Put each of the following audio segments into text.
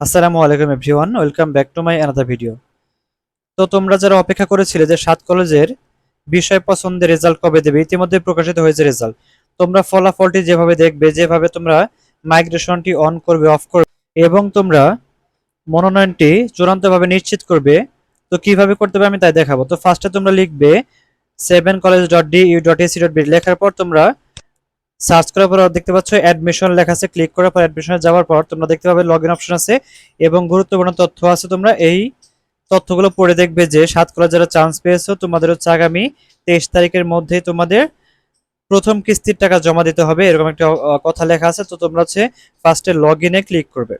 আসসালামু আলাইকুম everyone, welcome back to my another video তো তোমরা যারা অপেক্ষা করেছিলে যে সাত কলেজের বিষয় পছন্দের রেজাল্ট কবে দেবে ইতিমধ্যে প্রকাশিত হয়েছে রেজাল্ট তোমরা ফলাফলটি যেভাবে দেখবে, যেভাবে তোমরা মাইগ্রেশনটি অন করবে অফ করবে, এবং তোমরা মনোনয়নটি চূড়ান্তভাবে নিশ্চিত করবে, তো কীভাবে করতে হবে আমি তাই দেখাবো। তো ফার্স্টে তোমরা লিখবে seven college dot D U dot AC dot B লেখার পর তোমরা সার্চ করার পর দেখতে পাচ্ছ অ্যাডমিশন লেখা আছে। ক্লিক করার পর অ্যাডমিশনে যাওয়ার পর তোমরা দেখতে পাবে লগ ইন অপশন আছে এবং গুরুত্বপূর্ণ তথ্য আছে। তোমরা এই তথ্যগুলো পড়ে দেখবে যে সাত কলেজ যারা চান্স পেয়েছ, তোমাদের হচ্ছে আগামী তেইশ তারিখের মধ্যে তোমাদের প্রথম কিস্তির টাকা জমা দিতে হবে, এরকম একটা কথা লেখা আছে। তো তোমরা হচ্ছে ফার্স্টে লগ ক্লিক করবে।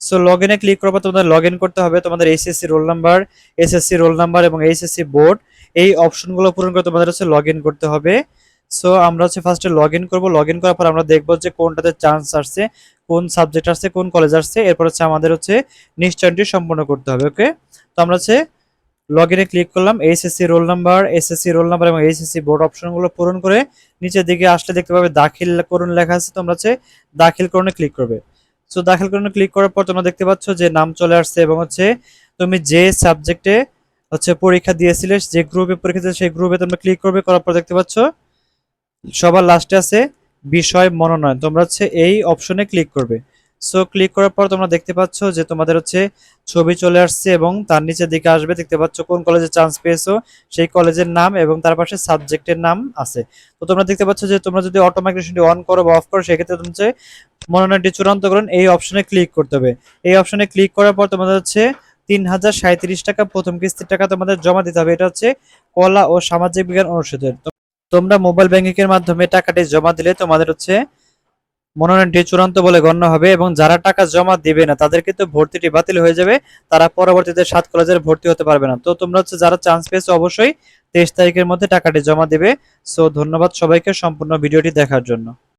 সো লগ ক্লিক করার পর তোমাদের লগ ইন করতে হবে। তোমাদের HSC roll number SSC roll number এবং এইচএসসি বোর্ড এই অপশনগুলো পূরণ করে তোমাদের হচ্ছে লগ ইন করতে হবে। সো আমরা হচ্ছে ফার্স্টে লগ ইন করব। লগ ইন করার পর আমরা দেখব যে কোনটাতে চান্স আসছে, কোন সাবজেক্ট আসছে, কোন কলেজ আসছে। এরপর হচ্ছে আমাদের হচ্ছে নিশ্চয়টি সম্পূর্ণ করতে হবে ওকে তো আমরা হচ্ছে লগ ইনে ক্লিক করলাম HSC roll number SSC roll number এবং এইচএসসি বোর্ড অপশনগুলো পূরণ করে নিচের দিকে আসলে দেখতে পাবে দাখিল করুন লেখা আছে তোমরা হচ্ছে দাখিল করুনে ক্লিক করবে। সো দাখিল করুনে ক্লিক করার পর তোমরা দেখতে পাচ্ছ যে নাম চলে আসছে এবং হচ্ছে তুমি যে সাবজেক্টে হচ্ছে পরীক্ষা দিয়েছিলে, যে গ্রুপে পরীক্ষা দিয়েছিলে, সেই গ্রুপে তোমরা ক্লিক করবে, করার পর দেখতে পাচ্ছ সবার লাস্টে আছে বিষয় মনোনয়ন। তোমরা হচ্ছে এই অপশনে ক্লিক করবে। সো ক্লিক করার পর তোমরা দেখতে পাচ্ছ যে তোমাদের হচ্ছে ছবি চলে আসছে এবং তার নিচের দিকে আসবে। দেখতে পাচ্ছ কোন কলেজে চান্স পেয়েছ? সেই কলেজের নাম এবং তার পাশে সাবজেক্টের নাম আছে। তো তোমরা দেখতে পাচ্ছ যে তোমরা যদি অটো অন করো বা অফ করো, সেক্ষেত্রে তুমি হচ্ছে মনোনয়নটি চূড়ান্ত করুন। এই অপশনে ক্লিক করতে হবে। এই অপশনে ক্লিক করার পর তোমাদের হচ্ছে তিন হাজার সাঁত্রিশ টাকা প্রথম কিস্তির টাকা তোমাদের জমা দিতে হবে। এটা হচ্ছে কলা ও সামাজিক বিজ্ঞান অনুষদের। তোমরা মোবাইল ব্যাংকিং এর মাধ্যমে টাকাটি জমা দিলে তোমাদের হচ্ছে মনোনয়নটি চূড়ান্ত বলে গণ্য হবে এবং যারা টাকা জমা দিবে না, তাদের কিন্তু ভর্তিটি বাতিল হয়ে যাবে। তারা পরবর্তীতে সাত কলেজের ভর্তি হতে পারবে না। তো তোমরা হচ্ছে যারা চান্স পেয়েছ, অবশ্যই তেইশ তারিখের মধ্যে টাকাটি জমা দিবে। সো ধন্যবাদ সবাইকে সম্পূর্ণ ভিডিওটি দেখার জন্য।